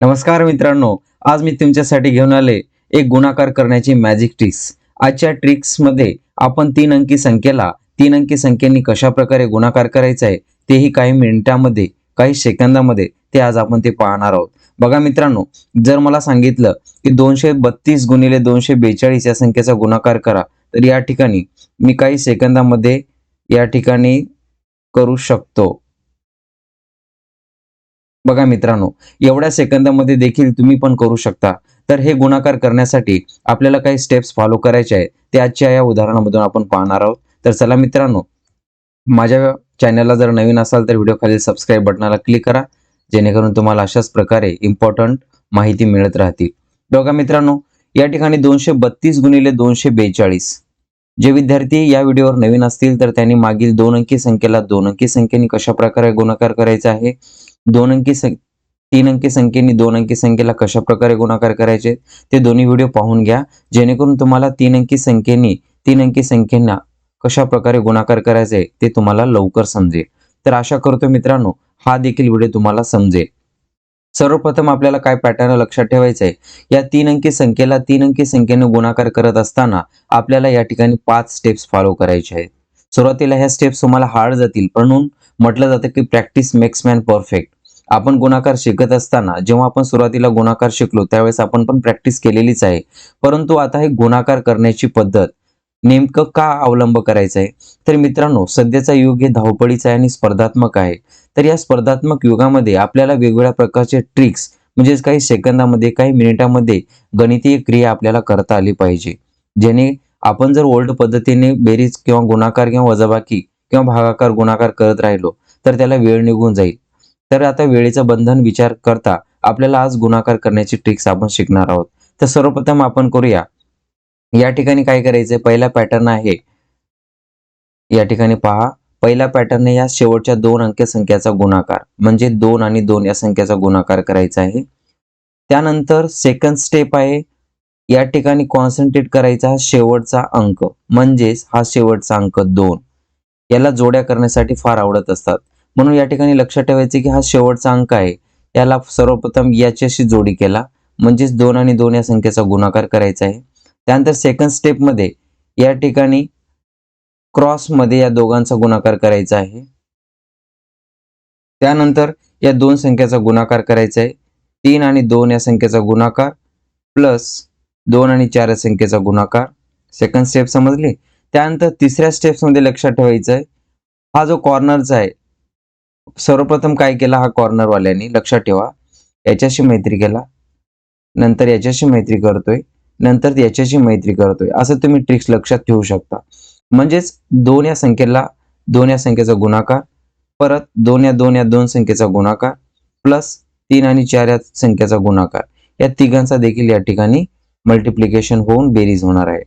नमस्कार मित्रांनो आज मी तुमच्यासाठी घेऊन आले एक गुणाकार करण्याची मॅजिक ट्रिक्स आजच्या ट्रिक्समध्ये आपण तीन अंकी संख्येला तीन अंकी संख्येने कशा प्रकारे गुणाकार करायचा आहे तेही काही मिनिटांमध्ये काही सेकंदामध्ये ते आज आपण ते पाहणार आहोत. बघा मित्रांनो जर मला सांगितलं की दोनशे बत्तीस गुणिले दोनशे बेचाळीस या संख्येचा गुणाकार करा तर या ठिकाणी मी काही सेकंदामध्ये या ठिकाणी करू शकतो. बघा मित्रांनो एवढ्या सेकंदामध्ये देखील तुम्ही पण करू शकता. तर हे गुणाकार करण्यासाठी आपल्याला काही स्टेप्स फॉलो करायचे आहेत. ते आजच्या या उदाहरणामधून आपण पाहणार आहोत. तर चला मित्रांनो माझ्या चॅनलला जर नवीन असाल तर व्हिडिओ खाली सबस्क्राईब बटनाला क्लिक करा. जेणेकरून तुम्हाला अशाच प्रकारे इम्पॉर्टंट माहिती मिळत राहतील. बघा मित्रांनो या ठिकाणी दोनशे बत्तीस गुणिले दोनशे बेचाळीस. जे विद्यार्थी या व्हिडिओवर नवीन असतील तर त्यांनी मागील दोन अंकी संख्येला दोन अंकी संख्येने कशा प्रकारे गुणाकार करायचा आहे? दोन अंकी सं तीन अंकी संख्येने दोन अंकी संख्येला कशा प्रकारे गुणाकार करायचे ते दोन्ही व्हिडिओ पाहून घ्या. जेणेकरून तुम्हाला तीन अंकी संख्येने तीन अंकी संख्येना कशा प्रकारे गुणाकार करायचे ते तुम्हाला लवकर समजेल. तर आशा करतो मित्रांनो हा देखील व्हिडिओ तुम्हाला समजेल. सर्वप्रथम आपल्याला काय पॅटर्न लक्षात ठेवायचं आहे? या तीन अंकी संख्येला तीन अंकी संख्येने गुणाकार करत असताना आपल्याला या ठिकाणी पाच स्टेप्स फॉलो करायचे आहेत. सुरुवातीला ह्या स्टेप्स तुम्हाला हार्ड जातील म्हणून म्हटलं जातं की प्रॅक्टिस मेक्स मॅन परफेक्ट आपण गुणाकार शिकत असताना जेव्हा आपण सुरुवातीला गुणाकार शिकलो त्यावेळेस आपण पण प्रॅक्टिस केलेलीच आहे. परंतु आता हे गुणाकार करण्याची पद्धत नेमकं का अवलंब करायचं आहे तर मित्रांनो सध्याचा युग हे धावपळीचा आहे आणि स्पर्धात्मक आहे. तर या स्पर्धात्मक युगामध्ये आपल्याला वेगवेगळ्या प्रकारचे ट्रिक्स म्हणजेच काही सेकंदामध्ये काही मिनिटामध्ये गणितीय क्रिया आपल्याला करता आली पाहिजे. जेणे आपण जर ओल्ड पद्धतीने बेरीज किंवा गुणाकार किंवा वजाबाकी किंवा भागाकार गुणाकार करत राहिलो तर त्याला वेळ निघून जाईल. तर आता वेळेचं बंधन विचार करता आपल्याला आज गुणाकार करण्याची ट्रिक्स आपण शिकणार आहोत. तर सर्वप्रथम आपण करूया. या ठिकाणी काय करायचंय? पहिला पॅटर्न आहे. या ठिकाणी पहा. पहिला पॅटर्न या शेवटच्या दोन अंक्य संख्याचा गुणाकार म्हणजे दोन आणि दोन या संख्याचा गुणाकार करायचा आहे. त्यानंतर सेकंड स्टेप आहे. या ठिकाणी कॉन्सन्ट्रेट करायचा हा शेवटचा अंक म्हणजेच हा शेवटचा अंक दोन. याला जोड्या करण्यासाठी फार आवडत असतात. म्हणून या ठिकाणी लक्षात ठेवायचे की हा शेवटचा अंक आहे. याला सर्वप्रथम याच्याशी जोडी केला. म्हणजेच दोन आणि दोन या संख्येचा गुणाकार करायचा आहे. त्यानंतर सेकंड स्टेपमध्ये या ठिकाणी क्रॉसमध्ये या दोघांचा गुणाकार करायचा आहे. त्यानंतर या दोन संख्येचा गुणाकार करायचा आहे. तीन आणि दोन या संख्येचा गुणाकार प्लस दोन आणि चार या संख्येचा गुणाकार. सेकंड स्टेप समजली? त्यानंतर तिसऱ्या स्टेप्समध्ये लक्षात ठेवायचं आहे. हा जो कॉर्नरचा आहे सर्वप्रथम काय केला हा कॉर्नरवाल्याने लक्षात ठेवा. याच्याशी मैत्री केला. नंतर याच्याशी मैत्री करतोय. नंतर याच्याशी मैत्री करतोय. असं तुम्ही ट्रिक्स लक्षात ठेवू शकता. म्हणजेच दोन या संख्येला दोन या संख्येचा गुणाकार परत दोन या दोन या दोन संख्येचा गुणाकार प्लस तीन आणि चार या संख्येचा गुणाकार. या तिघांचा देखील या ठिकाणी मल्टिप्लिकेशन होऊन बेरीज होणार आहे.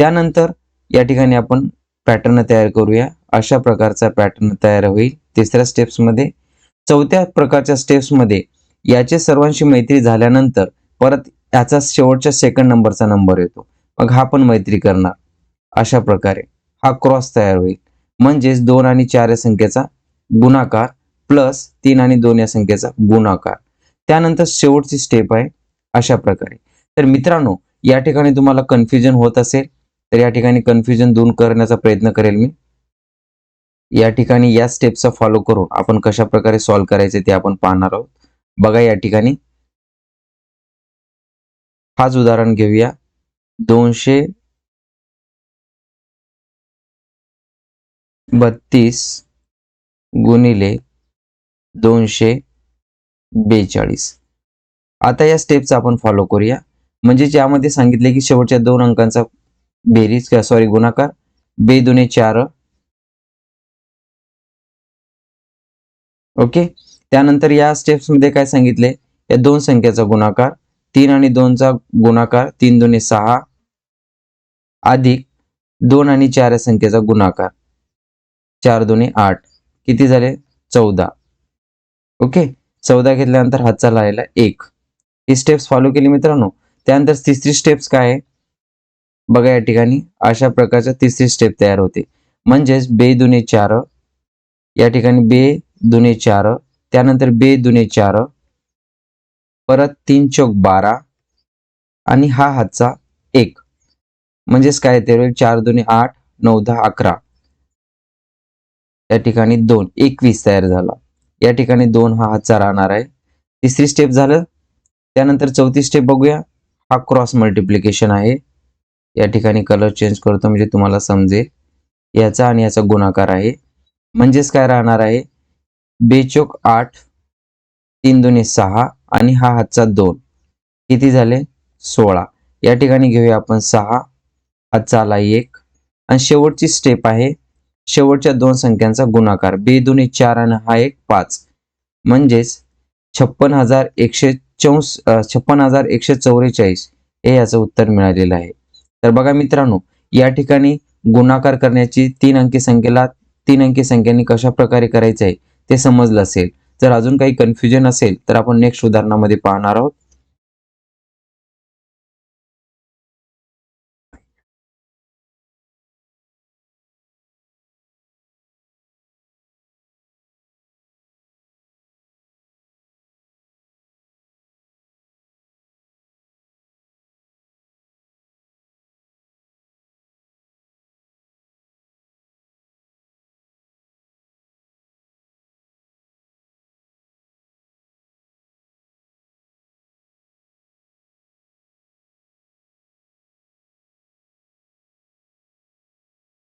त्यानंतर या ठिकाणी आपण पॅटर्न तयार करूया. अशा प्रकारचा पॅटर्न तयार होईल. तिसऱ्या स्टेप्समध्ये चौथ्या प्रकारच्या स्टेप्समध्ये याचे सर्वांशी मैत्री झाल्यानंतर परत याचा शेवटच्या सेकंड नंबरचा नंबर येतो. मग हा पण मैत्री करणार. अशा प्रकारे हा क्रॉस तयार होईल. म्हणजेच दोन आणि चार या संख्येचा गुणाकार प्लस तीन आणि दोन या संख्येचा गुणाकार. त्यानंतर शेवटची स्टेप आहे. अशा प्रकारे. तर मित्रांनो या ठिकाणी तुम्हाला कन्फ्युजन होत असेल तर या ठिकाणी कन्फ्युजन दूर करण्याचा प्रयत्न करेल मी. या ठिकाणी या स्टेपचा फॉलो करून आपण कशा प्रकारे सॉल्व्ह करायचे ते आपण पाहणार आहोत. बघा या ठिकाणी. हाच उदाहरण घेऊया. दोनशे बत्तीस गुणिले दोनशे बेचाळीस. आता या स्टेपचा आपण फॉलो करूया. म्हणजे ज्यामध्ये सांगितले की शेवटच्या दोन अंकांचा बेरीज सॉरी गुणाकार. बे दुने चार ओके? त्यानंतर या स्टेप्समध्ये काय सांगितले? या दोन संख्येचा गुणाकार तीन आणि दोनचा गुणाकार तीन दोन्ही सहा अधिक दोन आणि चार या संख्येचा गुणाकार. चार दोन्ही आठ. किती झाले? चौदा. ओके? चौदा घेतल्यानंतर हातचा लायला एक. ही स्टेप्स फॉलो केली मित्रांनो. त्यानंतर तिसरी स्टेप्स काय आहे? बघा या ठिकाणी. अशा प्रकारच्या तिसरी स्टेप तयार होते. म्हणजेच बे दुने चार. या ठिकाणी बे दुने चार त्यानंतर बे दुने चार परत तीन चौक बारा आणि हा हातचा एक. म्हणजेच काय ते होईल चार दुने आठ नऊ दहा अकरा. या ठिकाणी दोन. एकवीस तयार झाला. या ठिकाणी दोन हा हातचा राहणार आहे. तिसरी स्टेप झालं. त्यानंतर चौथी स्टेप बघूया. हा क्रॉस मल्टिप्लिकेशन आहे. या ठिकाणी कलर चेंज करतो म्हणजे तुम्हाला समजेल. याचा आणि याचा गुणाकार आहे. म्हणजेच काय राहणार आहे? बेचोक आठ तीन दोन्ही सहा आणि हा हातचा दोन. किती झाले? सोळा. या ठिकाणी घेऊया आपण सहा. हातचा आला एक. आणि शेवटची स्टेप आहे. शेवटच्या दोन संख्यांचा गुणाकार. बे दोन्ही चार आणि हा एक पाच. म्हणजेच छप्पन हजार एकशे चौस छप्पन हजार एकशे चौवेचाळीस हे याचं उत्तर मिळालेलं आहे. तर बघा मित्रांनो या ठिकाणी गुणाकार करण्याची तीन अंकी संख्येला तीन अंकी संख्यांनी कशा प्रकारे करायचं आहे? ते समजलं असेल. जर अजून काही कन्फ्युजन असेल तर आपण नेक्स्ट उदाहरणामध्ये पाहणार आहोत.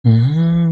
嗯。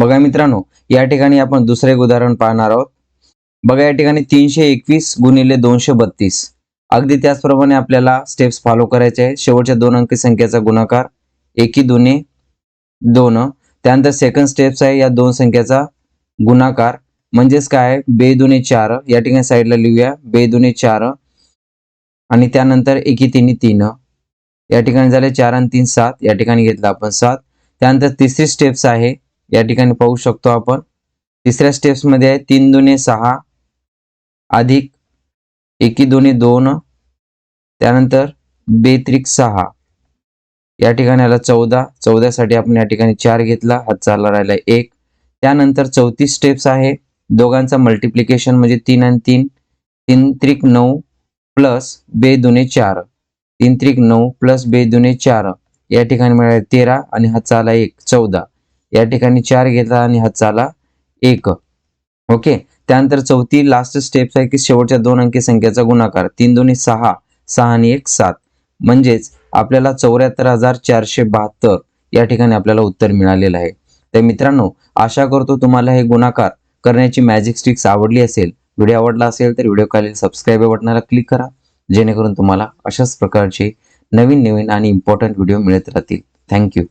बघा मित्रांनो या ठिकाणी आपण दुसरे एक उदाहरण पाहणार आहोत. बघा या ठिकाणी तीनशे एकवीस गुणिले दोनशे बत्तीस. अगदी त्याचप्रमाणे आपल्याला स्टेप्स फॉलो करायचे आहे शेवटच्या दोन अंकी संख्येचा गुणाकार एकी दोन्ही दोन. त्यानंतर सेकंड स्टेप्स आहे. या दोन संख्येचा गुणाकार म्हणजेच काय? बे दोन्ही चार. या ठिकाणी साईडला लिहूया. बे दोन्ही चार आणि त्यानंतर एकी तिन्ही तीन. या ठिकाणी झाले चार आणि तीन सात. या ठिकाणी घेतलं आपण सात. त्यानंतर तिसरी स्टेप्स आहे. या ठिकाणी पाहू शकतो आपण. तिसऱ्या स्टेप्समध्ये आहे तीन दोन्ही सहा अधिक एकी दोन्ही दोन त्यानंतर बेत्रिक सहा. या ठिकाणी आला चौदा. चौदासाठी आपण या ठिकाणी चार घेतला. हा चालला राहिला एक. त्यानंतर चौथी स्टेप्स आहे. दोघांचा मल्टिप्लिकेशन म्हणजे तीन आणि तीन. तीन त्रिक नऊ प्लस बे दुने चार. तीन त्रिक नऊ प्लस बे दुने चार. या ठिकाणी मिळाले तेरा आणि हा चाला एक. चौदा. या ठिकाणी चार घेतला आणि हा चाला एक. ओके त्यानंतर चौथी लास्ट स्टेप्स आहे की शेवटच्या दोन अंकी संख्येचा गुणाकार. तीन दोन्ही सहा. सहा आणि एक सात. म्हणजेच आपल्याला चौऱ्याहत्तर हजार चारशे बहात्तर या ठिकाणी आपल्याला उत्तर मिळालेलं आहे. तर मित्रांनो आशा करतो तुम्हाला हे गुणाकार करण्याची मॅजिक स्टिक्स आवडली असेल व्हिडिओ आवडला असेल तर व्हिडिओ खालील सबस्क्राईब बटनाला क्लिक करा जेणेकरून तुम्हाला अशाच प्रकारचे नवीन नवीन आणि इम्पॉर्टंट व्हिडिओ मिळत राहतील. थँक्यू